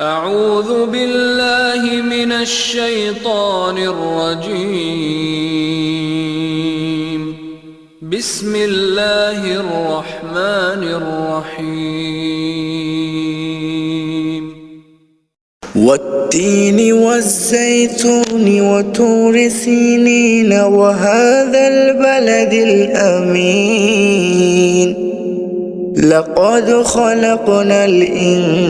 أعوذ بالله من الشيطان الرجيم. بسم الله الرحمن الرحيم. والتين والزيتون وتور سينين وهذا البلد الأمين. لقد خلقنا الإنسان